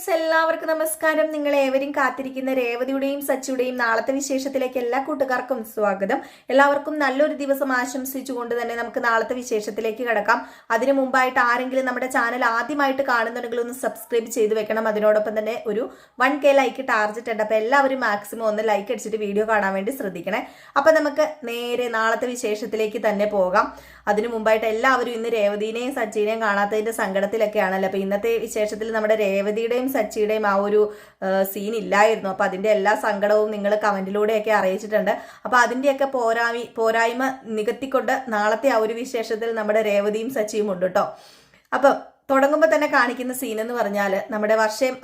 Friends എല്ലാവർക്കും നമസ്കാരം. നിങ്ങൾ ഏവരും കാത്തിരിക്കുന്ന രേവതിയുടെയും സച്ചിയുടെയും നാളത്തെ വിശേഷത്തിലേക്ക് എല്ലാ കൂട്ടുകാർക്കും സ്വാഗതം. എല്ലാവർക്കും നല്ലൊരു ദിവസം ആശംസിച്ചുകൊണ്ട് തന്നെ നമുക്ക് നാളത്തെ വിശേഷത്തിലേക്ക് കിടക്കാം. അതിനു മുമ്പായിട്ട് ആരെങ്കിലും നമ്മുടെ ചാനൽ ആദ്യമായിട്ട് കാണുന്നുണ്ടെങ്കിൽ ഒന്ന് സബ്സ്ക്രൈബ് ചെയ്ത് വെക്കണം. അതിനോടൊപ്പം തന്നെ ഒരു വൺ കെ ലൈക്ക് ടാർജറ്റ് ഉണ്ട്. അപ്പോൾ എല്ലാവരും മാക്സിമം ഒന്ന് ലൈക്ക് അടിച്ചിട്ട് വീഡിയോ കാണാൻ വേണ്ടി ശ്രദ്ധിക്കണേ. അപ്പോൾ നമുക്ക് നേരെ നാളത്തെ വിശേഷത്തിലേക്ക് തന്നെ പോകാം. അതിനു മുമ്പായിട്ട് എല്ലാവരും ഇന്ന് രേവതിനെയും സച്ചിനെയും കാണാത്തതിന്റെ സങ്കടത്തിലൊക്കെയാണല്ലോ. അപ്പൊ ഇന്നത്തെ വിശേഷത്തിൽ നമ്മുടെ രേവതിയുടെയും സച്ചിയുടെയും ആ ഒരു സീൻ ഇല്ലായിരുന്നു. അപ്പൊ അതിന്റെ എല്ലാ സങ്കടവും നിങ്ങൾ കമന്റിലൂടെയൊക്കെ അറിയിച്ചിട്ടുണ്ട്. അപ്പൊ അതിന്റെയൊക്കെ പോരാമി പോരായ്മ നികത്തിക്കൊണ്ട് നാളത്തെ ആ ഒരു വിശേഷത്തിൽ നമ്മുടെ രേവതിയും സച്ചിയും ഉണ്ട് കേട്ടോ അപ്പം തുടങ്ങുമ്പോൾ തന്നെ കാണിക്കുന്ന സീൻ എന്ന് പറഞ്ഞാൽ നമ്മുടെ വർഷയും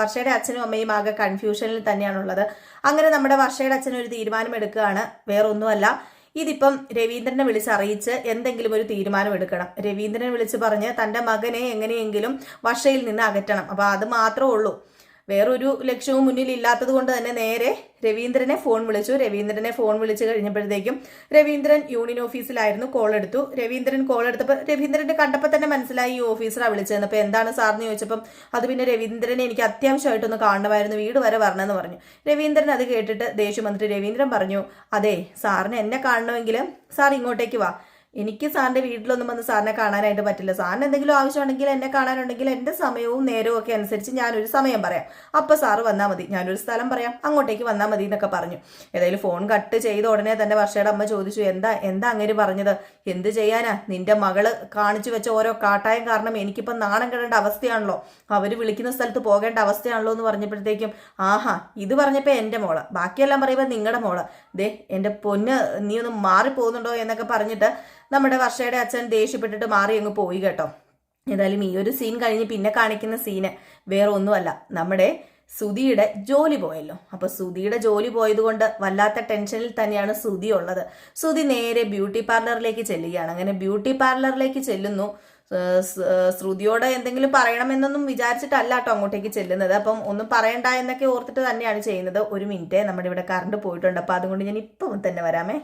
വർഷയുടെ അച്ഛനും അമ്മയും ആകെ കൺഫ്യൂഷനിൽ തന്നെയാണുള്ളത്. അങ്ങനെ നമ്മുടെ വർഷയുടെ അച്ഛൻ ഒരു തീരുമാനം എടുക്കുകയാണ് വേറൊന്നുമല്ല. ഇതിപ്പം രവീന്ദ്രനെ വിളിച്ച് അറിയിച്ച് എന്തെങ്കിലും ഒരു തീരുമാനം എടുക്കണം. രവീന്ദ്രനെ വിളിച്ച് പറഞ്ഞ് തന്റെ മകനെ എങ്ങനെയെങ്കിലും വഷയിൽ നിന്ന് അകറ്റണം. അപ്പോൾ അത് മാത്രമേ ഉള്ളൂ. വേറൊരു ലക്ഷ്യവും മുന്നിൽ ഇല്ലാത്തത് കൊണ്ട് തന്നെ നേരെ രവീന്ദ്രനെ ഫോൺ വിളിച്ചു. രവീന്ദ്രനെ ഫോൺ വിളിച്ചു കഴിഞ്ഞപ്പോഴത്തേക്കും രവീന്ദ്രൻ യൂണിയൻ ഓഫീസിലായിരുന്നു കോൾ എടുത്തു. രവീന്ദ്രൻ കോൾ എടുത്തപ്പോൾ രവീന്ദ്രന്റെ കണ്ടപ്പോൾ തന്നെ മനസ്സിലായി ഈ ഓഫീസറാണ് വിളിച്ചതെന്ന് അപ്പോൾ എന്താണ് സാറിന് ചോദിച്ചപ്പം അത് പിന്നെ രവീന്ദ്രനെ എനിക്ക് അത്യാവശ്യമായിട്ടൊന്ന് കാണണമായിരുന്നു വീട് വരെ വരണമെന്ന് പറഞ്ഞു. രവീന്ദ്രൻ അത് കേട്ടിട്ട് ദേഷ്യം വന്നിട്ട് രവീന്ദ്രൻ പറഞ്ഞു അതെ സാറിന് എന്നെ കാണണമെങ്കിൽ സാർ ഇങ്ങോട്ടേക്ക് വാ. എനിക്ക് സാറിന്റെ വീട്ടിലൊന്നും വന്ന് സാറിനെ കാണാനായിട്ട് പറ്റില്ല. സാറിന് എന്തെങ്കിലും ആവശ്യമുണ്ടെങ്കിൽ എന്നെ കാണാനുണ്ടെങ്കിൽ എന്റെ സമയവും നേരവും ഒക്കെ അനുസരിച്ച് ഞാനൊരു സമയം പറയാം. അപ്പോൾ സാറ് വന്നാൽ മതി. ഞാനൊരു സ്ഥലം പറയാം. അങ്ങോട്ടേക്ക് വന്നാൽ മതി എന്നൊക്കെ പറഞ്ഞു. ഏതായാലും ഫോൺ കട്ട് ചെയ്ത ഉടനെ തന്നെ വർഷയുടെ അമ്മ ചോദിച്ചു എന്താ എന്താ അങ്ങനെ പറഞ്ഞത്? എന്ത് ചെയ്യാനാ? നിന്റെ മകൾ കാണിച്ചു വെച്ച ഓരോ കാട്ടായം കാരണം എനിക്കിപ്പം നാണം കിടേണ്ട അവസ്ഥയാണല്ലോ. അവർ വിളിക്കുന്ന സ്ഥലത്ത് പോകേണ്ട അവസ്ഥയാണല്ലോ എന്ന് പറഞ്ഞപ്പോഴത്തേക്കും ആഹാ ഇത് പറഞ്ഞപ്പോൾ എന്റെ മോൾ. ബാക്കിയെല്ലാം പറയുമ്പോൾ നിങ്ങളുടെ മോൾ. ദേ എന്റെ പൊന്ന് നീ ഒന്ന് മാറിപ്പോകുന്നുണ്ടോ എന്നൊക്കെ പറഞ്ഞിട്ട് നമ്മുടെ വർഷയുടെ അച്ഛൻ ദേഷ്യപ്പെട്ടിട്ട് മാറി അങ്ങ് പോയി കേട്ടോ. ഏതായാലും ഈ ഒരു സീൻ കഴിഞ്ഞ് പിന്നെ കാണിക്കുന്ന സീന് വേറെ ഒന്നുമല്ല നമ്മുടെ സുധിയുടെ ജോലി പോയല്ലോ. അപ്പൊ സുധിയുടെ ജോലി പോയതുകൊണ്ട് വല്ലാത്ത ടെൻഷനിൽ തന്നെയാണ് സുധി ഉള്ളത്. സുധി നേരെ ബ്യൂട്ടി പാർലറിലേക്ക് ചെല്ലുകയാണ്. അങ്ങനെ ബ്യൂട്ടി പാർലറിലേക്ക് ചെല്ലുന്നു. ശ്രുതിയോട് എന്തെങ്കിലും പറയണമെന്നൊന്നും വിചാരിച്ചിട്ടല്ല കേട്ടോ അങ്ങോട്ടേക്ക് ചെല്ലുന്നത്. അപ്പം ഒന്നും പറയണ്ട എന്നൊക്കെ ഓർത്തിട്ട് തന്നെയാണ് ചെയ്യുന്നത്. ഒരു മിനിറ്റ് നമ്മുടെ ഇവിടെ കറണ്ട് പോയിട്ടുണ്ട്. അപ്പം അതുകൊണ്ട് ഞാൻ ഇപ്പം തന്നെ വരാമേ.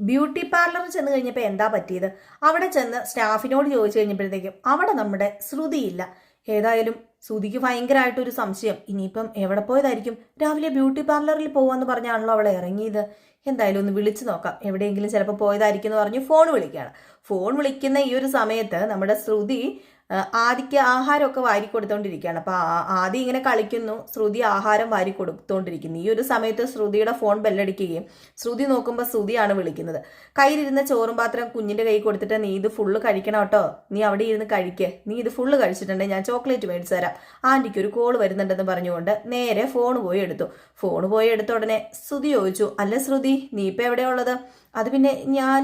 ബ്യൂട്ടി പാർലറിൽ ചെന്ന് കഴിഞ്ഞപ്പോൾ എന്താ പറ്റിയത്? അവിടെ ചെന്ന് സ്റ്റാഫിനോട് ചോദിച്ചു കഴിഞ്ഞപ്പോഴത്തേക്കും അവിടെ നമ്മുടെ ശ്രുതിയില്ല ഏതായാലും സുധിക്ക് ഭയങ്കരമായിട്ടൊരു സംശയം. ഇനിയിപ്പം എവിടെ പോയതായിരിക്കും? രാവിലെ ബ്യൂട്ടി പാർലറിൽ പോവാന്ന് പറഞ്ഞാണല്ലോ അവളെ ഇറങ്ങിയത്. എന്തായാലും ഒന്ന് വിളിച്ചു നോക്കാം. എവിടെയെങ്കിലും ചിലപ്പോൾ പോയതായിരിക്കും എന്ന് പറഞ്ഞ് ഫോൺ വിളിക്കുകയാണ്. ഫോൺ വിളിക്കുന്ന ഈ ഒരു സമയത്ത് നമ്മുടെ ശ്രുതി ആദിക്ക് ആഹാരമൊക്കെ വാരി കൊടുത്തോണ്ടിരിക്കുകയാണ് അപ്പോൾ ആദി ഇങ്ങനെ കളിക്കുന്നു. ശ്രുതി ആഹാരം വാരി കൊടുത്തോണ്ടിരിക്കുന്നു ഈ ഒരു സമയത്ത് ശ്രുതിയുടെ ഫോൺ ബെല്ലടിക്കുകയും ശ്രുതി നോക്കുമ്പോൾ ശ്രുതിയാണ് വിളിക്കുന്നത്. കയ്യിലിരുന്ന ചോറും പാത്രം കുഞ്ഞിന്റെ കൈ കൊടുത്തിട്ട് നീ ഇത് ഫുള്ള് കഴിക്കണം കേട്ടോ. നീ അവിടെ ഇരുന്ന് കഴിക്കേ. നീ ഇത് ഫുള്ള് കഴിച്ചിട്ടുണ്ടെങ്കിൽ ഞാൻ ചോക്ലേറ്റ് മേടിച്ചു തരാം. ആന്റിക്ക് ഒരു കോൾ വരുന്നുണ്ടെന്ന് പറഞ്ഞുകൊണ്ട് നേരെ ഫോൺ പോയി എടുത്തു. ഫോൺ പോയി എടുത്ത ഉടനെ ശ്രുതി ചോദിച്ചു അല്ല ശ്രുതി നീ ഇപ്പം എവിടെയുള്ളത് അത് പിന്നെ ഞാൻ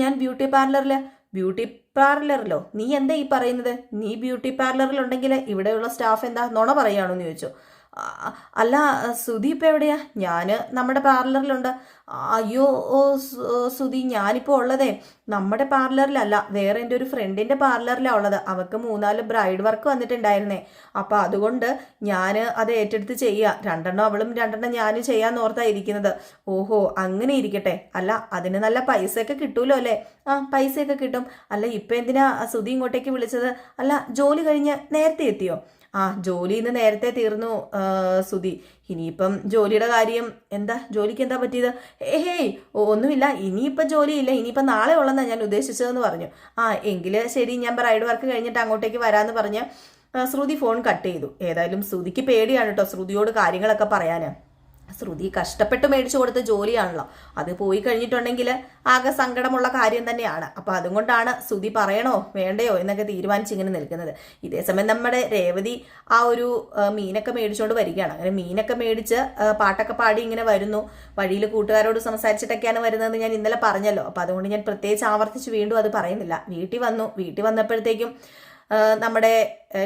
ഞാൻ ബ്യൂട്ടി പാർലറിൽ ബ്യൂട്ടി പാർലറിലോ? നീ എന്താ ഈ പറയുന്നത്? നീ ബ്യൂട്ടി പാർലറിൽ പാർലറിലുണ്ടെങ്കിൽ ഇവിടെയുള്ള സ്റ്റാഫ് എന്താ നുണ പറയുകയാണോ എന്ന് ചോദിച്ചു. അല്ല സുധി ഇപ്പം എവിടെയാ? ഞാൻ നമ്മുടെ പാർലറിലുണ്ട്. അയ്യോ ഓ സുധി ഞാനിപ്പോൾ ഉള്ളതേ. നമ്മുടെ പാർലറിലല്ല വേറെ എന്റെ ഒരു ഫ്രണ്ടിന്റെ പാർലറിലാണ് ഉള്ളത്. അവൾക്ക് മൂന്നാൽ ബ്രൈഡ് വർക്ക് വന്നിട്ടുണ്ടായിരുന്നേ. അപ്പോൾ അതുകൊണ്ട് ഞാൻ അത് ഏറ്റെടുത്ത് ചെയ്യുക രണ്ടെണ്ണം അവളും രണ്ടെണ്ണം ഞാനും ചെയ്യാമെന്ന് ഓർത്താണ് ഇരിക്കുന്നത്. ഓഹോ അങ്ങനെ ഇരിക്കട്ടെ. അല്ല അതിന് നല്ല പൈസയൊക്കെ കിട്ടുമല്ലോ അല്ലേ? ആ പൈസയൊക്കെ കിട്ടും. അല്ല ഇപ്പം എന്തിനാ സുധി ഇങ്ങോട്ടേക്ക് വിളിച്ചത്? അല്ല ജോലി കഴിഞ്ഞ് നേരത്തെ എത്തിയോ? ആ ജോലി ഇന്ന് നേരത്തെ തീർന്നു സുധി. ഇനിയിപ്പം ജോലിയുടെ കാര്യം എന്താ? ജോലിക്ക് എന്താ പറ്റിയത്? ഏഹേയ് ഒന്നുമില്ല. ഇനിയിപ്പം ജോലിയില്ല. ഇനിയിപ്പം നാളെ ഉള്ളതെന്നാണ് ഞാൻ ഉദ്ദേശിച്ചതെന്ന് പറഞ്ഞു. ആ എങ്കിൽ ശരി ഞാൻ ബ്രൈഡ് വർക്ക് കഴിഞ്ഞിട്ട് അങ്ങോട്ടേക്ക് വരാമെന്ന് പറഞ്ഞ് ശ്രുതി ഫോൺ കട്ട് ചെയ്തു. ഏതായാലും ശ്രുതിക്ക് പേടിയാണ് കേട്ടോ ശ്രുതിയോട് കാര്യങ്ങളൊക്കെ പറയാനാണ് ശ്രുതി കഷ്ടപ്പെട്ട് മേടിച്ചു കൊടുത്ത ജോലിയാണല്ലോ. അത് പോയി കഴിഞ്ഞിട്ടുണ്ടെങ്കിൽ ആകെ സങ്കടമുള്ള കാര്യം തന്നെയാണ്. അപ്പോൾ അതുകൊണ്ടാണ് ശ്രുതി പറയണോ വേണ്ടയോ എന്നൊക്കെ തീരുമാനിച്ച് ഇങ്ങനെ നിൽക്കുന്നത്. ഇതേസമയം നമ്മുടെ രേവതി ആ ഒരു മീനൊക്കെ മേടിച്ചുകൊണ്ട് വരികയാണ്. അങ്ങനെ മീനൊക്കെ മേടിച്ച് പാട്ടൊക്കെ പാടി ഇങ്ങനെ വരുന്നു. വഴിയിൽ കൂട്ടുകാരോട് സംസാരിച്ചിട്ടൊക്കെയാണ് വരുന്നതെന്ന് ഞാൻ ഇന്നലെ പറഞ്ഞല്ലോ. അപ്പോൾ അതുകൊണ്ട് ഞാൻ പ്രത്യേകിച്ച് ആവർത്തിച്ച് വീണ്ടും അത് പറയുന്നില്ല. വീട്ടിൽ വന്നു. വീട്ടിൽ വന്നപ്പോഴത്തേക്കും നമ്മുടെ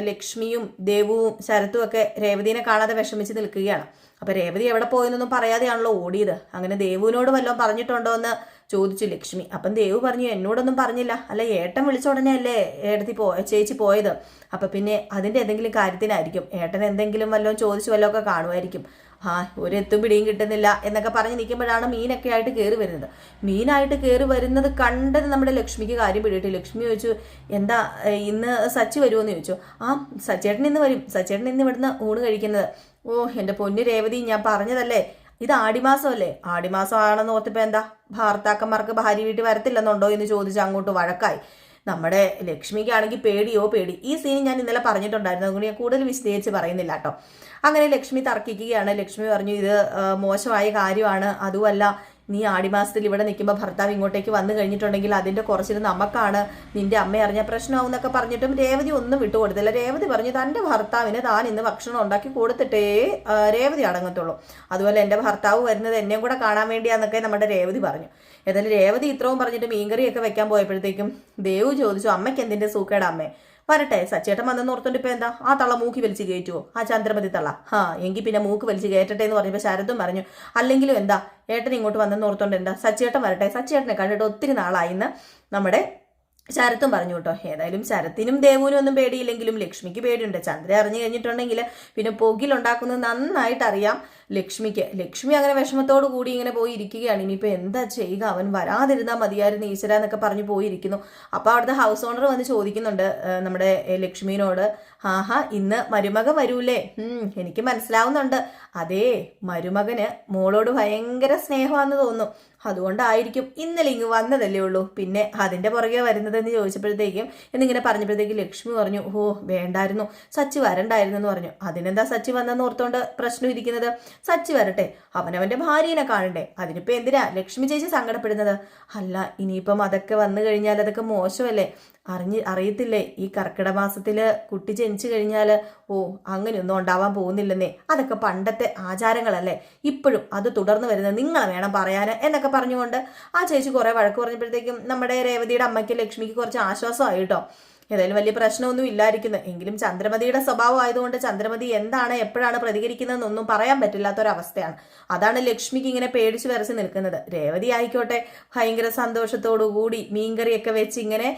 ലക്ഷ്മിയും ദേവുവും ശരത്തും ഒക്കെ രേവതിനെ കാണാതെ വിഷമിച്ച് നിൽക്കുകയാണ്. അപ്പൊ രേവതി എവിടെ പോയെന്നൊന്നും പറയാതെയാണല്ലോ ഓടിയത്. അങ്ങനെ ദേവുവിനോട് വല്ലതും പറഞ്ഞിട്ടുണ്ടോ എന്ന് ചോദിച്ചു ലക്ഷ്മി. അപ്പം ദേവു പറഞ്ഞു എന്നോടൊന്നും പറഞ്ഞില്ല. അല്ല ഏട്ടൻ വിളിച്ച ഉടനെ അല്ലേ ഏടത്തി പോ ചേച്ചി പോയത്? അപ്പം പിന്നെ അതിന്റെ എന്തെങ്കിലും കാര്യത്തിനായിരിക്കും. ഏട്ടൻ എന്തെങ്കിലും വല്ലതും ചോദിച്ചു വല്ലതും ഒക്കെ കാണുമായിരിക്കും. ആ ഒരു എത്തും പിടിയും കിട്ടുന്നില്ല എന്നൊക്കെ പറഞ്ഞ് നിൽക്കുമ്പോഴാണ് മീനൊക്കെ ആയിട്ട് കയറി വരുന്നത്. മീനായിട്ട് കയറി വരുന്നത് കണ്ടത് നമ്മുടെ ലക്ഷ്മിക്ക് കാര്യം പിടിയിട്ട് ലക്ഷ്മി ചോദിച്ചു എന്താ ഇന്ന് സച്ചി വരുമോയെന്ന് ചോദിച്ചു. ആ സച്ചേട്ടൻ ഇന്ന് വരും. സച്ചേട്ടൻ ഇന്ന് ഇവിടുന്ന് ഊണ് കഴിക്കുന്നത്. ഓ എന്റെ പൊന്നു രേവതി ഞാൻ പറഞ്ഞതല്ലേ? ഇത് ആടിമാസമല്ലേ? ആടിമാസം ആണെന്ന് ഓർത്തിപ്പോൾ എന്താ? ഭർത്താക്കന്മാർക്ക് ഭാര്യ വീട്ടിൽ വരത്തില്ലെന്നുണ്ടോ? എന്ന് ചോദിച്ച് അങ്ങോട്ട് വഴക്കായി. നമ്മുടെ ലക്ഷ്മിക്കാണെങ്കിൽ പേടിയോ? പേടി. ഈ സീൻ ഞാൻ ഇന്നലെ പറഞ്ഞിട്ടുണ്ടായിരുന്നു. അതുകൊണ്ട് ഞാൻ കൂടുതൽ വിശദീകരിച്ച് പറയുന്നില്ല കേട്ടോ. അങ്ങനെ ലക്ഷ്മി തർക്കിക്കുകയാണ്. ലക്ഷ്മി പറഞ്ഞു ഇത് മോശമായ കാര്യമാണ്. അതുമല്ല നീ ആടിമാസത്തിൽ ഇവിടെ നിൽക്കുമ്പോൾ ഭർത്താവ് ഇങ്ങോട്ടേക്ക് വന്നു കഴിഞ്ഞിട്ടുണ്ടെങ്കിൽ അതിന്റെ കുറച്ചിൽ നമുക്കാണ് നിന്റെ അമ്മ അറിഞ്ഞ പ്രശ്നമാവും എന്നൊക്കെ പറഞ്ഞിട്ടും രേവതി ഒന്നും വിട്ടുകൊടുത്തില്ല. രേവതി പറഞ്ഞു തന്റെ ഭർത്താവിന് താൻ ഇന്ന് ഭക്ഷണം ഉണ്ടാക്കി കൊടുത്തിട്ടേ രേവതി അടങ്ങത്തുള്ളൂ. അതുപോലെ എന്റെ ഭർത്താവ് വരുന്നത് എന്നെയും കൂടെ കാണാൻ വേണ്ടിയാന്നൊക്കെ നമ്മുടെ രേവതി പറഞ്ഞു. ഏതായാലും രേവതി ഇത്രയും പറഞ്ഞിട്ട് മീൻകറിയൊക്കെ വെക്കാൻ പോയപ്പോഴത്തേക്കും ദേവു ചോദിച്ചു അമ്മയ്ക്ക് എന്തിന്റെ സൂക്കേട അമ്മേ? വരട്ടെ സച്ചേട്ടൻ വന്നെന്ന് ഓർത്തോണ്ട് ഇപ്പൊ എന്താ? ആ തള്ള മൂക്കി വലിച്ച് കയറ്റുവോ? ആ ചന്ദ്രമതി തള്ള. ഹാ എങ്കിൽ പിന്നെ മൂക്ക് വലിച്ച് കയറ്റട്ടെ എന്ന് പറഞ്ഞപ്പോൾ ശരത്തും പറഞ്ഞു അല്ലെങ്കിലും എന്താ? ഏട്ടൻ ഇങ്ങോട്ട് വന്നെന്ന് ഓർത്തോണ്ട് എന്താ? സച്ചേട്ടൻ വരട്ടെ സച്ചേട്ടനെ കണ്ടിട്ട് ഒത്തിരി നാളായിന്ന് നമ്മുടെ ശരത്തും പറഞ്ഞു കേട്ടോ ഏതായാലും ശരത്തിനും ദേവുവിനും ഒന്നും പേടിയില്ലെങ്കിലും ലക്ഷ്മിക്ക് പേടിയുണ്ട്. ചന്ദ്ര അറിഞ്ഞു കഴിഞ്ഞിട്ടുണ്ടെങ്കിൽ പിന്നെ പൊകിലുണ്ടാക്കുന്നത് നന്നായിട്ട് അറിയാം ലക്ഷ്മിക്ക്. ലക്ഷ്മി അങ്ങനെ വിഷമത്തോടു കൂടി ഇങ്ങനെ പോയി ഇരിക്കുകയാണ്. ഇനിയിപ്പോൾ എന്താ ചെയ്യുക? അവൻ വരാതിരുന്നാൽ മതിയായിരുന്നു ഈശ്വര എന്നൊക്കെ പറഞ്ഞു പോയിരിക്കുന്നു. അപ്പോൾ അവിടുത്തെ ഹൗസ് ഓണർ വന്ന് ചോദിക്കുന്നുണ്ട് നമ്മുടെ ലക്ഷ്മിനോട്. ആഹാ ഇന്ന് മരുമകൻ വരൂലേ എനിക്ക് മനസ്സിലാവുന്നുണ്ട്. അതേ മരുമകന് മോളോട് ഭയങ്കര സ്നേഹമാണെന്ന് തോന്നുന്നു. അതുകൊണ്ടായിരിക്കും ഇന്നലെ ഇങ്ങ് വന്നതല്ലേ ഉള്ളൂ. പിന്നെ അതിന്റെ പുറകെ വരുന്നതെന്ന് ചോദിച്ചപ്പോഴത്തേക്കും എന്നിങ്ങനെ പറഞ്ഞപ്പോഴത്തേക്ക് ലക്ഷ്മി പറഞ്ഞു ഓ വേണ്ടായിരുന്നു. സച്ചി വരണ്ടായിരുന്നു എന്ന് പറഞ്ഞു. അതിനെന്താ സച്ചി വന്നെന്ന് ഓർത്തോണ്ട് പ്രശ്നം ഇരിക്കുന്നത്? സച്ചി വരട്ടെ. അവനവന്റെ ഭാര്യനെ കാണണ്ടേ? അതിനിപ്പോ എന്തിനാ ലക്ഷ്മി ചേച്ചി സങ്കടപ്പെടുന്നത്? അല്ല ഇനിയിപ്പം അതൊക്കെ വന്നു കഴിഞ്ഞാൽ അതൊക്കെ മോശമല്ലേ? അറിഞ്ഞ് അറിയത്തില്ലേ? ഈ കർക്കിടക മാസത്തിൽ കുട്ടി ജനിച്ചു കഴിഞ്ഞാൽ ഓ അങ്ങനെയൊന്നും ഉണ്ടാവാൻ പോകുന്നില്ലെന്നേ. അതൊക്കെ പണ്ടത്തെ ആചാരങ്ങളല്ലേ? ഇപ്പോഴും അത് തുടർന്ന് വരുന്നത് നിങ്ങൾ വേണം പറയാൻ എന്നൊക്കെ പറഞ്ഞുകൊണ്ട് ആ ചേച്ചി കുറെ വഴക്ക് പറഞ്ഞപ്പോഴത്തേക്കും നമ്മുടെ രേവതിയുടെ അമ്മയ്ക്ക് ലക്ഷ്മിക്ക് കുറച്ച് ആശ്വാസമായി കേട്ടോ. ഏതായാലും വലിയ പ്രശ്നമൊന്നും ഇല്ലായിരിക്കുന്നു. എങ്കിലും ചന്ദ്രമതിയുടെ സ്വഭാവം ആയതുകൊണ്ട് ചന്ദ്രമതി എന്താണ് എപ്പോഴാണ് പ്രതികരിക്കുന്നതെന്നൊന്നും പറയാൻ പറ്റില്ലാത്തൊരവസ്ഥയാണ്. അതാണ് ലക്ഷ്മിക്ക് ഇങ്ങനെ പേടിച്ച് വരച്ച് നിൽക്കുന്നത്. രേവതി ആയിക്കോട്ടെ ഭയങ്കര സന്തോഷത്തോടു കൂടി മീൻകറിയൊക്കെ വെച്ച് ഇങ്ങനെ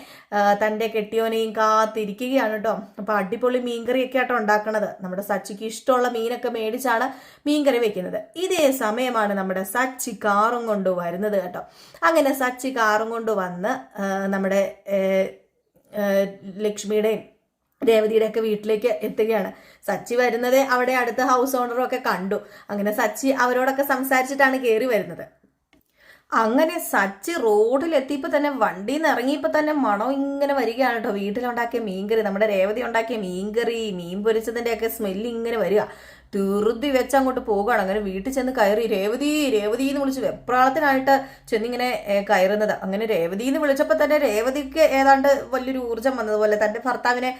തന്റെ കെട്ടിയോനെയും കാത്തിരിക്കുകയാണ് കേട്ടോ. അപ്പോൾ അടിപൊളി മീൻകറിയൊക്കെ ആട്ടോ ഉണ്ടാക്കണത്. നമ്മുടെ സച്ചിക്ക് ഇഷ്ടമുള്ള മീനൊക്കെ മേടിച്ചാണ് മീൻകറി വെക്കുന്നത്. ഇതേ സമയമാണ് നമ്മുടെ സച്ചി കാറും കൊണ്ട് വരുന്നത് കേട്ടോ. അങ്ങനെ സച്ചി കാറും കൊണ്ട് വന്ന് നമ്മുടെ ലക്ഷ്മിയുടെയും രേവതിയുടെ ഒക്കെ വീട്ടിലേക്ക് എത്തുകയാണ്. സച്ചി വരുന്നത് അവിടെ അടുത്ത ഹൗസ് ഓണറും ഒക്കെ കണ്ടു. അങ്ങനെ സച്ചി അവരോടൊക്കെ സംസാരിച്ചിട്ടാണ് കയറി വരുന്നത്. അങ്ങനെ സച്ചി റോഡിൽ എത്തിയപ്പോൾ തന്നെ വണ്ടിയിൽ നിന്ന് ഇറങ്ങിയപ്പോൾ തന്നെ മണം ഇങ്ങനെ വരികയാണ് കേട്ടോ. വീട്ടിലുണ്ടാക്കിയ മീൻകറി നമ്മുടെ രേവതി ഉണ്ടാക്കിയ മീൻകറി മീൻ പൊരിച്ചതിന്റെ ഒക്കെ സ്മെല്ല് ഇങ്ങനെ വരിക. ധൃതി വെച്ച് അങ്ങോട്ട് പോകുകയാണ് അങ്ങനെ വീട്ടിൽ ചെന്ന് കയറി രേവതി രേവതി എന്ന് വിളിച്ച് വെപ്രാളത്തിനായിട്ട് ചെന്നിങ്ങനെ കയറുന്നത്. അങ്ങനെ രേവതി എന്ന് വിളിച്ചപ്പോൾ തന്നെ രേവതിക്ക് ഏതാണ്ട് വലിയൊരു ഊർജം വന്നതുപോലെ തന്റെ ഭർത്താവിനെ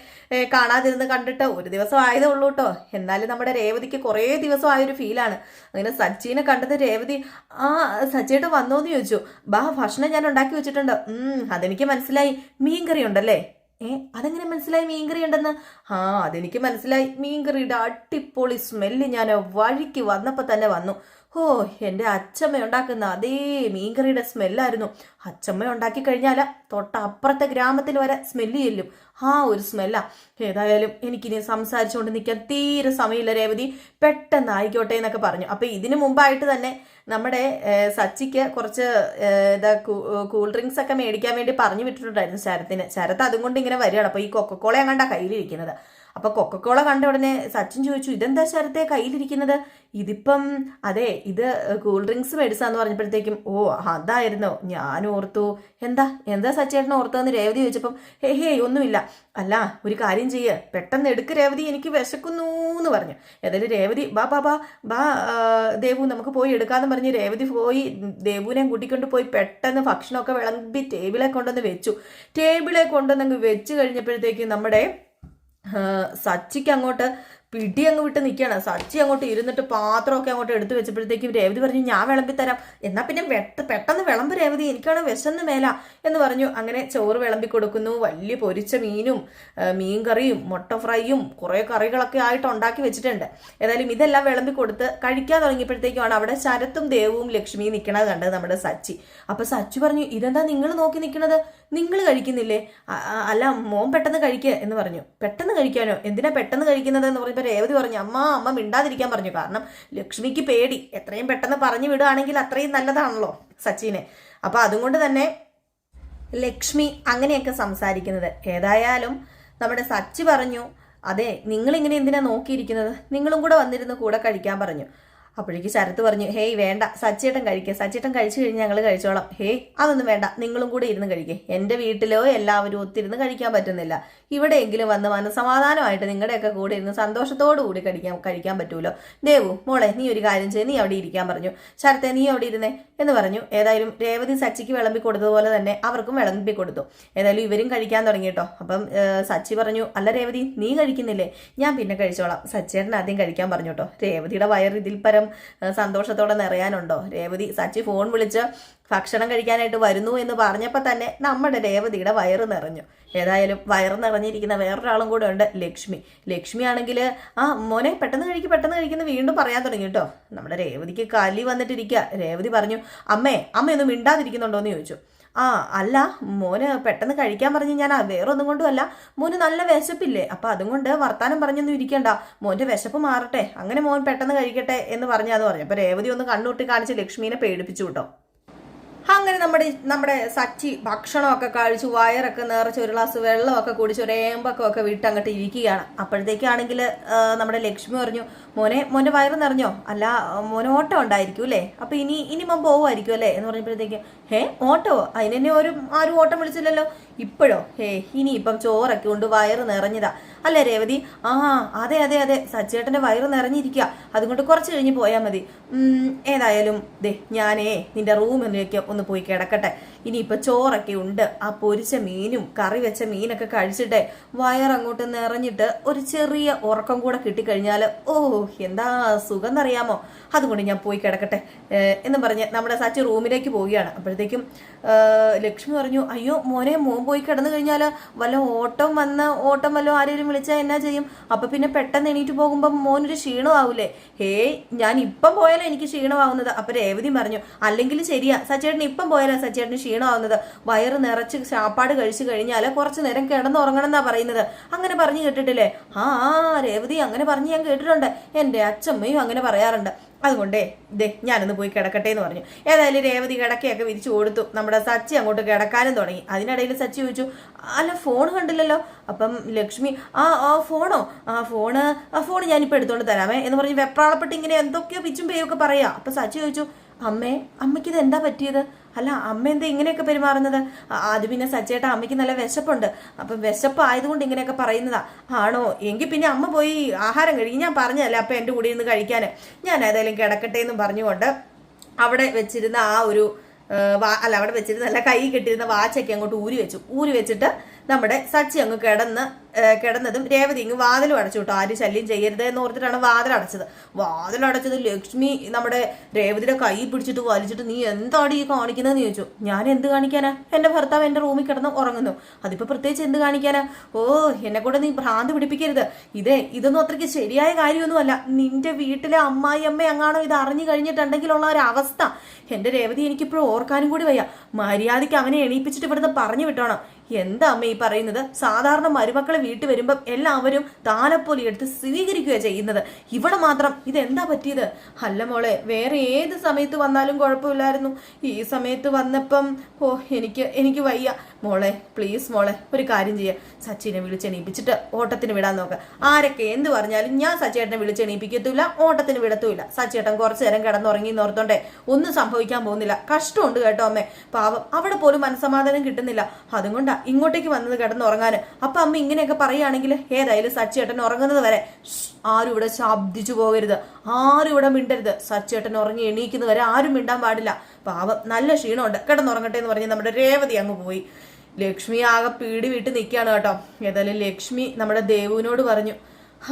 കാണാതിരുന്ന് കണ്ടിട്ട് ഒരു ദിവസം ആയതേ ഉള്ളൂ കേട്ടോ എന്നാലും നമ്മുടെ രേവതിക്ക് കുറേ ദിവസം ആയൊരു ഫീലാണ് അങ്ങനെ സച്ചിനെ കണ്ടത് രേവതി ആ സച്ചിയേട്ട് വന്നോന്ന് ചോദിച്ചു. ബാ ഭക്ഷണം ഞാൻ ഉണ്ടാക്കി വെച്ചിട്ടുണ്ട്. അതെനിക്ക് മനസ്സിലായി. മീൻകറി ഉണ്ടല്ലേ? ഏ അതെങ്ങനെ മനസ്സിലായി മീൻകറി ഉണ്ടെന്ന് ആ അതെനിക്ക് മനസ്സിലായി. മീൻകറിയുടെ അടിപൊളി സ്മെല്ല് ഞാൻ വഴിക്ക് വന്നപ്പോൾ തന്നെ വന്നു. ഓ എന്റെ അച്ഛമ്മ ഉണ്ടാക്കുന്ന അതേ മീൻകറിയുടെ സ്മെല്ലായിരുന്നു. അച്ഛമ്മ ഉണ്ടാക്കി കഴിഞ്ഞാൽ തൊട്ടപ്പുറത്തെ ഗ്രാമത്തിൽ വരെ സ്മെല്ല് ചെല്ലും. ആ ഒരു സ്മെല്ലാ. ഏതായാലും എനിക്കിനി സംസാരിച്ചുകൊണ്ട് നിൽക്കാൻ തീരെ സമയമില്ല രേവതി. പെട്ടെന്ന് ആയിക്കോട്ടെ എന്നൊക്കെ പറഞ്ഞു. അപ്പോൾ ഇതിനു മുമ്പായിട്ട് തന്നെ നമ്മുടെ സച്ചിക്ക് കുറച്ച് ഇതാ കൂൾ ഡ്രിങ്ക്സ് ഒക്കെ മേടിക്കാൻ വേണ്ടി പറഞ്ഞു വിട്ടിട്ടുണ്ടായിരുന്നു ശരത്തിന്. ശരത്ത് അതും കൊണ്ട് ഇങ്ങനെ വരികയാണ്. അപ്പോൾ ഈ കൊക്കക്കോള എങ്ങാണ്ടാ കയ്യിലിരിക്കുന്നത്. അപ്പോൾ കൊക്കക്കോള കണ്ട ഉടനെ സച്ചിൻ ചോദിച്ചു ഇതെന്താ ശരത്തെ കയ്യിലിരിക്കുന്നത്? ഇതിപ്പം അതെ ഇത് കൂൾ ഡ്രിങ്ക്സ് മേടിച്ചാന്ന് പറഞ്ഞപ്പോഴത്തേക്കും ഓ അതായിരുന്നോ ഞാൻ ഓർത്തു. എന്താ എന്താ സച്ചേട്ടൻ ഓർത്തതെന്ന് രേവതി ചോദിച്ചപ്പം ഹേ ഹേ ഒന്നുമില്ല. അല്ല ഒരു കാര്യം ചെയ്യ. പെട്ടെന്ന് എടുക്ക് രേവതി എനിക്ക് വിശക്കുന്നു എന്ന് പറഞ്ഞു. ഏതായാലും രേവതി ബാ ബാ ബാ ബാ ദേവു നമുക്ക് പോയി എടുക്കാന്ന് പറഞ്ഞ് രേവതി പോയി ദേവുവിനെ കൂട്ടിക്കൊണ്ട് പോയി പെട്ടെന്ന് ഭക്ഷണമൊക്കെ വിളമ്പി ടേബിളെ കൊണ്ടുവന്ന് വെച്ചു. ടേബിളെ കൊണ്ടുവന്ന് വെച്ച് കഴിഞ്ഞപ്പോഴത്തേക്കും നമ്മുടെ സച്ചിക്ക് അങ്ങോട്ട് പിടി അങ്ങ് വിട്ട് നിൽക്കുകയാണ് സച്ചി അങ്ങോട്ട് ഇരുന്നിട്ട് പാത്രമൊക്കെ അങ്ങോട്ട് എടുത്തു വെച്ചപ്പോഴത്തേക്കും രേവതി പറഞ്ഞു ഞാൻ വിളമ്പി തരാം. എന്നാൽ പിന്നെ വെട്ട് പെട്ടെന്ന് വിളമ്പ് രേവതി. എനിക്കാണ് വിശന്ന് മേല. എന്ന് പറഞ്ഞു. അങ്ങനെ ചോറ് വിളമ്പി കൊടുക്കുന്നു. വലിയ പൊരിച്ച മീനും മീൻ കറിയും മുട്ട ഫ്രൈയും കുറേ കറികളൊക്കെ ആയിട്ട് ഉണ്ടാക്കി വെച്ചിട്ടുണ്ട്. ഏതായാലും ഇതെല്ലാം വിളമ്പി കൊടുത്ത് കഴിക്കാൻ തുടങ്ങിയപ്പോഴത്തേക്കുമാണ് അവിടെ ശരത്തും ദേവും ലക്ഷ്മിയും നിൽക്കണത് കണ്ടത് നമ്മുടെ സച്ചി. അപ്പോൾ സച്ചി പറഞ്ഞു ഇതെന്താ നിങ്ങൾ നോക്കി നിൽക്കണത് നിങ്ങൾ കഴിക്കുന്നില്ലേ? "അ- അ- അല്ല മോൻ പെട്ടെന്ന് കഴിക്കുക എന്ന് പറഞ്ഞു. പെട്ടെന്ന് കഴിക്കാനോ? എന്തിനാ പെട്ടെന്ന് കഴിക്കുന്നത്? എന്ന് പറഞ്ഞപ്പോൾ രേവതി പറഞ്ഞു അമ്മ അമ്മ മിണ്ടാതിരിക്കാൻ പറഞ്ഞു. കാരണം ലക്ഷ്മിക്ക് പേടി. എത്രയും പെട്ടെന്ന് പറഞ്ഞു വിടുകയാണെങ്കിൽ അത്രയും നല്ലതാണല്ലോ സച്ചിനെ. അപ്പോൾ അതുകൊണ്ട് തന്നെ ലക്ഷ്മി അങ്ങനെയൊക്കെ സംസാരിക്കുന്നത്. ഏതായാലും നമ്മുടെ സച്ചി പറഞ്ഞു അതെ നിങ്ങളിങ്ങനെ എന്തിനാ നോക്കിയിരിക്കുന്നത്? നിങ്ങളും കൂടെ വന്നിരുന്ന് കൂടെ കഴിക്കാൻ പറഞ്ഞു. അപ്പോഴേക്ക് ശരത്ത് പറഞ്ഞു ഹേയ് വേണ്ട. സച്ചേട്ടൻ കഴിക്കുക സച്ചേട്ടൻ കഴിച്ചു കഴിഞ്ഞ് ഞങ്ങൾ കഴിച്ചോളാം. ഹേയ് അതൊന്നും വേണ്ട. നിങ്ങളും കൂടെ ഇരുന്ന് കഴിക്കുക എന്റെ വീട്ടിലോ എല്ലാവരും ഒത്തിരുന്ന് കഴിക്കാൻ പറ്റുന്നില്ല. ഇവിടെയെങ്കിലും വന്ന് മനസമാധാനമായിട്ട് നിങ്ങളുടെയൊക്കെ കൂടെ ഇരുന്ന് സന്തോഷത്തോടു കൂടി കഴിക്കാൻ കഴിക്കാൻ പറ്റുമല്ലോ ദേവു മോളെ നീ ഒരു കാര്യം ചെയ്ത് നീ അവിടെ ഇരിക്കാൻ പറഞ്ഞു. ശരത്തെ നീ അവിടെ ഇരുന്നേ എന്ന് പറഞ്ഞു. ഏതായാലും രേവതി സച്ചിക്ക് വിളമ്പി കൊടുത്തതുപോലെ തന്നെ അവർക്കും വിളമ്പി കൊടുത്തു. ഏതായാലും ഇവരും കഴിക്കാൻ തുടങ്ങി കേട്ടോ. അപ്പം സച്ചി പറഞ്ഞു അല്ല രേവതി നീ കഴിക്കുന്നില്ലേ? ഞാൻ പിന്നെ കഴിച്ചോളാം. സച്ചേട്ടൻ ആദ്യം കഴിക്കാൻ പറഞ്ഞു കേട്ടോ. രേവതിയുടെ വയർ ഇതിൽ പരം സന്തോഷത്തോടെ നിറയാനുണ്ടോ? രേവതി സച്ചി ഫോൺ വിളിച്ച് ഭക്ഷണം കഴിക്കാനായിട്ട് വരുന്നു എന്ന് പറഞ്ഞപ്പോൾ തന്നെ നമ്മുടെ രേവതിയുടെ വയറ് നിറഞ്ഞു. ഏതായാലും വയറ് നിറഞ്ഞിരിക്കുന്ന വേറൊരാളും കൂടെ ഉണ്ട് ലക്ഷ്മി. ലക്ഷ്മി ആണെങ്കിൽ ആ മോനെ പെട്ടെന്ന് കഴിക്കും പെട്ടെന്ന് കഴിക്കുന്ന വീണ്ടും പറയാൻ തുടങ്ങി കേട്ടോ. നമ്മുടെ രേവതിക്ക് കലി വന്നിട്ടിരിക്കുക രേവതി പറഞ്ഞു അമ്മേ അമ്മയൊന്നും മിണ്ടാതിരിക്കുന്നുണ്ടോ? എന്ന് ചോദിച്ചു. ആ അല്ല മോന് പെട്ടെന്ന് കഴിക്കാൻ പറഞ്ഞു ഞാൻ വേറെ ഒന്നും കൊണ്ടും അല്ല. മോന് നല്ല വിശപ്പില്ലേ അപ്പൊ അതുകൊണ്ട് വർത്താനം പറഞ്ഞൊന്നും ഇരിക്കണ്ട. മോന്റെ വിശപ്പ് മാറട്ടെ. അങ്ങനെ മോൻ പെട്ടെന്ന് കഴിക്കട്ടെ എന്ന് പറഞ്ഞാന്ന് പറഞ്ഞു. അപ്പൊ രേവതി ഒന്ന് കണ്ണുട്ടി കാണിച്ച് ലക്ഷ്മീനെ പേടിപ്പിച്ചു കേട്ടോ. അങ്ങനെ നമ്മുടെ നമ്മുടെ സച്ചി ഭക്ഷണമൊക്കെ കഴിച്ചു വയറൊക്കെ നിറച്ച് ഒരു ഗ്ലാസ് വെള്ളമൊക്കെ കുടിച്ച് ഒരു ഏമ്പൊക്കെ വിട്ട് അങ്ങോട്ട് ഇരിക്കുകയാണ്. അപ്പോഴത്തേക്കാണെങ്കിൽ നമ്മുടെ ലക്ഷ്മി പറഞ്ഞു മോനെ മോന്റെ വയറ് നിറഞ്ഞോ? അല്ല മോനെ ഓട്ടം ഉണ്ടായിരിക്കും അല്ലേ? അപ്പൊ ഇനി ഇനി മോൻ പോവുമായിരിക്കും അല്ലേ? എന്ന് പറഞ്ഞപ്പോഴത്തേക്ക് ഹേ ഓട്ടോ അതിനെ ഒരു ആരും ഓട്ടം വിളിച്ചില്ലല്ലോ? ഇപ്പോഴോ? ഹേ ഇനി ഇപ്പം ചോറൊക്കെ ഉണ്ട് വയറ് നിറഞ്ഞതാ. അല്ലേ രേവതി? ആ അതെ അതെ അതെ. സച്ചേട്ടന്റെ വയറ് നിറഞ്ഞിരിക്കുക അതുകൊണ്ട് കുറച്ച് കഴിഞ്ഞ് പോയാൽ മതി. ഏതായാലും ദേ ഞാനേ നിന്റെ റൂമിലേക്ക് ഒന്ന് പോയി കിടക്കട്ടെ. ഇനിയിപ്പോൾ ചോറൊക്കെ ഉണ്ട്. ആ പൊരിച്ച മീനും കറി വെച്ച മീനൊക്കെ കഴിച്ചിട്ട് വയറങ്ങോട്ട് നിറഞ്ഞിട്ട് ഒരു ചെറിയ ഉറക്കം കൂടെ കിട്ടിക്കഴിഞ്ഞാൽ ഓ എന്താ സുഖം എന്നറിയാമോ അതുകൊണ്ട് ഞാൻ പോയി കിടക്കട്ടെ. എന്ന് പറഞ്ഞ് നമ്മുടെ സച്ചി റൂമിലേക്ക് പോവുകയാണ്. അപ്പോഴത്തേക്കും ലക്ഷ്മി പറഞ്ഞു അയ്യോ മോനെ മോൻ പോയി കിടന്നു കഴിഞ്ഞാൽ വല്ല ഓട്ടം വന്ന് ഓട്ടം വല്ലതും ആരെങ്കിലും വിളിച്ചാൽ എന്നാ ചെയ്യും? അപ്പൊ പിന്നെ പെട്ടെന്ന് എണീറ്റ് പോകുമ്പോൾ മോനൊരു ക്ഷീണമാവൂലേ? ഹേയ് ഞാൻ ഇപ്പം പോയാലോ എനിക്ക് ക്ഷീണമാവുന്നത്. അപ്പൊ രേവതി പറഞ്ഞു അല്ലെങ്കിൽ ശരിയാ സച്ചേട്ടൻ ഇപ്പം പോയാലോ സച്ചേട്ടന് ക്ഷീണമാവുന്നത്. വയറ് നിറച്ച് ചാപ്പാട് കഴിച്ചു കഴിഞ്ഞാൽ കുറച്ച് നേരം കിടന്നുറങ്ങണം എന്നാ പറയുന്നത്. അങ്ങനെ പറഞ്ഞു കേട്ടിട്ടില്ലേ? ആ രേവതി അങ്ങനെ പറഞ്ഞ് ഞാൻ കേട്ടിട്ടുണ്ട്. എന്റെ അച്ഛമ്മയും അങ്ങനെ പറയാറുണ്ട്. അതുകൊണ്ടേ ദേ ഞാനൊന്ന് പോയി കിടക്കട്ടെ എന്ന് പറഞ്ഞു. ഏതായാലും രേവതി കിടക്കയൊക്കെ വിരിച്ചു കൊടുത്തു. നമ്മുടെ സച്ചി അങ്ങോട്ട് കിടക്കാനും തുടങ്ങി. അതിനിടയിൽ സച്ചി ചോദിച്ചു അല്ല ഫോൺ കണ്ടില്ലല്ലോ? അപ്പം ലക്ഷ്മി ആ ആ ഫോണോ? ആ ഫോണ് ആ ഫോൺ ഞാനിപ്പോൾ എടുത്തുകൊണ്ട് തരാമേ എന്ന് പറഞ്ഞ് വെപ്രാളപ്പെട്ട് ഇങ്ങനെ എന്തൊക്കെയോ പിച്ചും പേയൊക്കെ പറയാ. അപ്പൊ സച്ചി ചോദിച്ചു അമ്മേ അമ്മയ്ക്ക് ഇത് എന്താ പറ്റിയത്? അല്ല അമ്മ എന്താ ഇങ്ങനെയൊക്കെ പെരുമാറുന്നത്? ആദ്യം പിന്നെ സജ്ജേട്ട അമ്മയ്ക്ക് നല്ല വിശപ്പുണ്ട്. അപ്പം വിശപ്പ് ആയതുകൊണ്ട് ഇങ്ങനെയൊക്കെ പറയുന്നതാ. ആണോ? എങ്കിൽ പിന്നെ അമ്മ പോയി ആഹാരം കഴിക്കും. ഞാൻ പറഞ്ഞതല്ലേ അപ്പം എന്റെ കൂടെ ഇരുന്ന് കഴിക്കാൻ ഞാൻ ഏതായാലും കിടക്കട്ടെ എന്ന് പറഞ്ഞുകൊണ്ട് അവിടെ വെച്ചിരുന്ന ആ ഒരു അല്ല അവിടെ വെച്ചിരുന്ന അല്ല കൈ കെട്ടിരുന്ന വാച്ചൊക്കെ അങ്ങോട്ട് ഊരി വെച്ചു. ഊരി വെച്ചിട്ട് നമ്മുടെ സച്ചി അങ്ങ് കിടന്ന് കിടന്നതും രേവതി ഇങ്ങ് വാതിലും അടച്ചു കേട്ടോ. ആരും ശല്യം ചെയ്യരുത് എന്ന് ഓർത്തിട്ടാണ് വാതിൽ അടച്ചത് ലക്ഷ്മി നമ്മുടെ രേവതിയുടെ കൈ പിടിച്ചിട്ട് വലിച്ചിട്ട് നീ എന്താണ് ഈ കാണിക്കുന്നതെന്ന് ചോദിച്ചു. ഞാൻ എന്ത് കാണിക്കാനാ? എന്റെ ഭർത്താവ് എന്റെ റൂമിൽ കിടന്ന് ഉറങ്ങുന്നു. അതിപ്പോ പ്രത്യേകിച്ച് എന്ത് കാണിക്കാനാ? ഓ എന്നെ കൂടെ നീ ഭ്രാന്ത് പിടിപ്പിക്കരുത്. ഇതേ ഇതൊന്നും അത്രയ്ക്ക് ശരിയായ കാര്യമൊന്നുമല്ല. നിന്റെ വീട്ടിലെ അമ്മായി അമ്മ അങ്ങാണോ ഇത് അറിഞ്ഞു കഴിഞ്ഞിട്ടുണ്ടെങ്കിലുള്ള ഒരു അവസ്ഥ എന്റെ രേവതി എനിക്കിപ്പോഴും ഓർക്കാനും കൂടി വയ്യ. മര്യാദയ്ക്ക് അവനെ എണീപ്പിച്ചിട്ട് ഇവിടുന്ന് പറഞ്ഞു വിട്ടോണം. എന്താ അമ്മ ഈ പറയുന്നത്? സാധാരണ മരുമക്കളെ വീട്ടിൽ വരുമ്പം എല്ലാവരും താലപ്പൊലി എടുത്ത് സ്വീകരിക്കുക ചെയ്യുന്നത്. ഇവിടെ മാത്രം ഇതെന്താ പറ്റിയത്? അല്ല മോളെ വേറെ ഏത് സമയത്ത് വന്നാലും കുഴപ്പമില്ലായിരുന്നു. ഈ സമയത്ത് വന്നപ്പം ഓ എനിക്ക് എനിക്ക് വയ്യ. മോളെ പ്ലീസ് മോളെ ഒരു കാര്യം ചെയ്യുക സച്ചിനെ വിളിച്ചെണീപ്പിച്ചിട്ട് ഓട്ടത്തിന് വിടാൻ നോക്കുക ആരൊക്കെ എന്ത് പറഞ്ഞാലും ഞാൻ സച്ചേട്ടനെ വിളിച്ചെണീപ്പിക്കത്തില്ല ഓട്ടത്തിന് വിടത്തുമില്ല സച്ചേട്ടൻ കുറച്ചു നേരം കിടന്നുറങ്ങി നോർത്തോണ്ടേ ഒന്നും സംഭവിക്കാൻ പോകുന്നില്ല. കഷ്ടമുണ്ട് കേട്ടോ അമ്മേ. പാവം അവിടെ പോലും മനസമാധാനം കിട്ടുന്നില്ല. അതുകൊണ്ടാ ഇങ്ങോട്ടേക്ക് വന്നത് കിടന്നുറങ്ങാൻ അപ്പൊ അമ്മ ഇങ്ങനെയൊക്കെ പറയുകയാണെങ്കിൽ ഏതായാലും സച്ചേട്ടൻ ഉറങ്ങുന്നത് വരെ ആരും ഇവിടെ ശബ്ദിച്ചു പോകരുത്. ആരും ഇവിടെ മിണ്ടരുത്. സച്ചേട്ടൻ ഉറങ്ങി എണീക്കുന്നത് വരെ ആരും മിണ്ടാൻ പാടില്ല. പാവം നല്ല ക്ഷീണമുണ്ട്. കിടന്നുറങ്ങട്ടെ എന്ന് പറഞ്ഞ് നമ്മുടെ രേവതി അങ്ങ് പോയി. ലക്ഷ്മി ആകെ പീടി വിട്ട് നിൽക്കുകയാണ് കേട്ടോ. ഏതായാലും ലക്ഷ്മി നമ്മുടെ ദേവുവിനോട് പറഞ്ഞു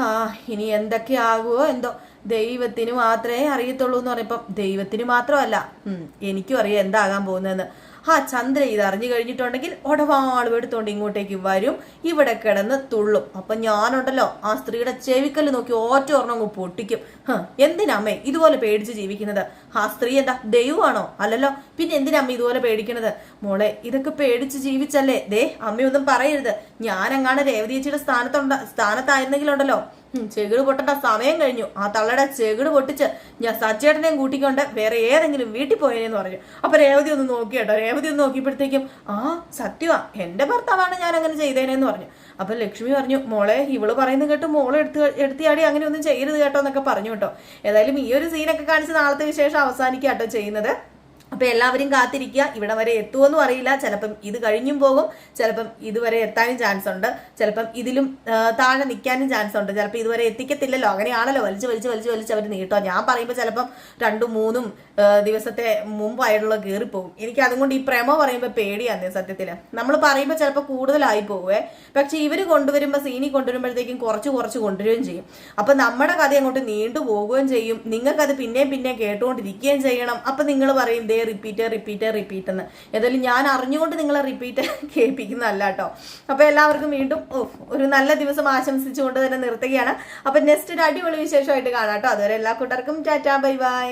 ആ ഇനി എന്തൊക്കെയാകുമോ എന്തോ ദൈവത്തിന് മാത്രമേ അറിയത്തുള്ളൂ എന്ന് പറഞ്ഞപ്പം ദൈവത്തിന് മാത്രമല്ല. എനിക്കും അറിയാം എന്താകാൻ പോകുന്നതെന്ന്. ആ ചന്ദ്ര ഇത് അറിഞ്ഞു കഴിഞ്ഞിട്ടുണ്ടെങ്കിൽ ഉടവാളും എടുത്തോണ്ട് ഇങ്ങോട്ടേക്ക് വരും. ഇവിടെ കിടന്ന് തുള്ളും. അപ്പൊ ഞാനുണ്ടല്ലോ ആ സ്ത്രീയുടെ ചെവിക്കല്ല് നോക്കി ഒറ്റ ഒരെണ്ണം അങ്ങ് പൊട്ടിക്കും. എന്തിനമ്മേ ഇതുപോലെ പേടിച്ച് ജീവിക്കുന്നത്? ആ സ്ത്രീ എന്താ ദൈവമാണോ? അല്ലല്ലോ പിന്നെ എന്തിനമ്മ ഇതുപോലെ പേടിക്കണത്? മോളെ ഇതൊക്കെ പേടിച്ച് ജീവിച്ചല്ലേ? ദേ അമ്മയൊന്നും പറയരുത്. ഞാനങ്ങാണ് രേവതി ചേച്ചിയുടെ സ്ഥാനത്തുണ്ട സ്ഥാനത്തായിരുന്നെങ്കിലുണ്ടല്ലോ. ചെകിട് പൊട്ടേണ്ട സമയം കഴിഞ്ഞു. ആ തള്ളയുടെ ചെകിട് പൊട്ടിച്ച് ഞാൻ സച്ചേട്ടനെയും കൂട്ടിക്കൊണ്ട് വേറെ ഏതെങ്കിലും വീട്ടിൽ പോയേന്ന് പറഞ്ഞു. അപ്പൊ രേവതി ഒന്ന് നോക്കി കേട്ടോ. രേവതി ഒന്ന് നോക്കിയപ്പോഴത്തേക്കും ആ സത്യമാ എന്റെ ഭർത്താവാണ് ഞാൻ അങ്ങനെ ചെയ്തേനെന്ന് പറഞ്ഞു. അപ്പൊ ലക്ഷ്മി പറഞ്ഞു മോളെ ഇവൾ പറയുന്നത് കേട്ട് മോളെ എടുത്ത് എടുത്തിയാടി അങ്ങനെ ഒന്നും ചെയ്യരുത് കേട്ടോ എന്നൊക്കെ പറഞ്ഞു കേട്ടോ. ഏതായാലും ഈ ഒരു സീനൊക്കെ കാണിച്ച് നാളത്തെ വിശേഷം അവസാനിക്കാട്ടോ ചെയ്യുന്നത്. അപ്പൊ എല്ലാവരും കാത്തിരിക്കുക. ഇവിടെ വരെ എത്തുമെന്നും അറിയില്ല. ചിലപ്പം ഇത് കഴിഞ്ഞും പോകും. ചിലപ്പം ഇതുവരെ എത്താനും ചാൻസ് ഉണ്ട്. ചിലപ്പം ഇതിലും താഴെ നിൽക്കാനും ചാൻസ് ഉണ്ട്. ചിലപ്പോൾ ഇതുവരെ എത്തിക്കത്തില്ലല്ലോ. അങ്ങനെയാണല്ലോ വലിച്ച് വലിച്ച് വലിച്ച് വലിച്ച് അവർ നീട്ടോ ഞാൻ പറയുമ്പോൾ ചിലപ്പം രണ്ടും മൂന്നും ദിവസത്തെ മുമ്പായിട്ടുള്ള കയറിപ്പോകും എനിക്ക് അതുകൊണ്ട് ഈ പ്രേമോ പറയുമ്പോൾ പേടിയാണ് സത്യത്തിൽ നമ്മൾ പറയുമ്പോൾ ചിലപ്പോൾ കൂടുതലായി പോവേ. പക്ഷെ ഇവർ കൊണ്ടുവരുമ്പോൾ സീനി കൊണ്ടുവരുമ്പോഴത്തേക്കും കുറച്ച് കുറച്ച് കൊണ്ടുവരികയും ചെയ്യും. അപ്പം നമ്മുടെ കഥ അങ്ങോട്ട് നീണ്ടു പോവുകയും ചെയ്യും. നിങ്ങൾക്കത് പിന്നെയും പിന്നെയും കേട്ടുകൊണ്ടിരിക്കുകയും ചെയ്യണം. അപ്പം നിങ്ങൾ പറയും ദേ റിപ്പീറ്റ് റിപ്പീറ്റ് റിപ്പീറ്റ് എന്ന്. ഏതായാലും ഞാൻ അറിഞ്ഞുകൊണ്ട് നിങ്ങളെ റിപ്പീറ്റ് കേൾപ്പിക്കുന്നതല്ല കേട്ടോ. അപ്പോൾ എല്ലാവർക്കും വീണ്ടും ഒരു നല്ല ദിവസം ആശംസിച്ചുകൊണ്ട് തന്നെ നിർത്തുകയാണ്. അപ്പോൾ നെക്സ്റ്റ് ഒരു അടിപൊളി വിശേഷമായിട്ട് കാണാം കേട്ടോ. അതുവരെ എല്ലാ കൂട്ടർക്കും ടാറ്റാ ബൈ ബൈ.